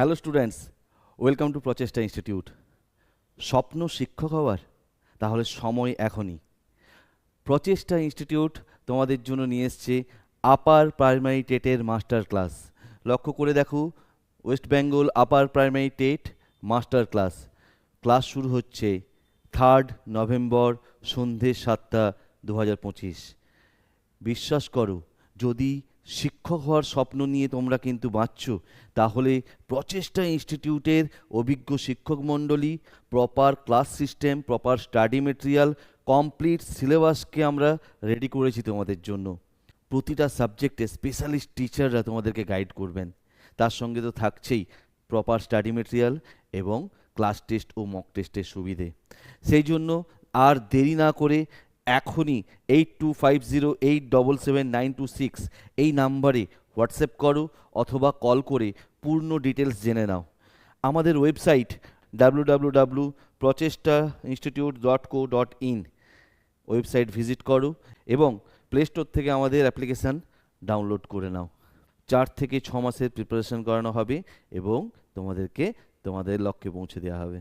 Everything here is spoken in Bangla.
Hello students welcome to Prochesta institute স্বপ্ন শিক্ষক হওয়ার, তাহলে সময় এখনই। প্রচেষ্টা ইনস্টিটিউট তোমাদের জন্য নিয়ে এসছে আপার প্রাইমারি টেটের মাস্টার ক্লাস লক্ষ্য করে দেখো West Bengal upper primary TET master class class শুরু হচ্ছে থার্ড নভেম্বর সন্ধে সাতটা দু বিশ্বাস করো, যদি শিক্ষক হওয়ার স্বপ্ন নিয়ে তোমরা কিন্তু বাঁচছ। তাহলে প্রচেষ্টা ইনস্টিটিউটের অভিজ্ঞ শিক্ষক মণ্ডলী proper class system proper study material complete সিলেবাসকে আমরা রেডি করেছি তোমাদের জন্য। প্রতিটা সাবজেক্টে স্পেশালিস্ট টিচাররা তোমাদেরকে গাইড করবেন। তার সঙ্গে তো থাকছেই প্রপার স্টাডি মেটেরিয়াল এবং ক্লাস টেস্ট ও মক টেস্টের সুবিধে। সেই জন্য আর দেরি না করে এখনই eight two five zero eight double seven nine two six এই নাম্বারে হোয়াটসঅ্যাপ করো অথবা কল করে পূর্ণ ডিটেলস জেনে নাও। আমাদের website W W W Prochesta institute dot co dot in website visit করো এবং প্লে স্টোর থেকে আমাদের অ্যাপ্লিকেশান ডাউনলোড করে নাও। চার থেকে ছ মাসের প্রিপারেশন করানো হবে এবং তোমাদেরকে তোমাদের লক্ষ্যে পৌঁছে দেওয়া হবে।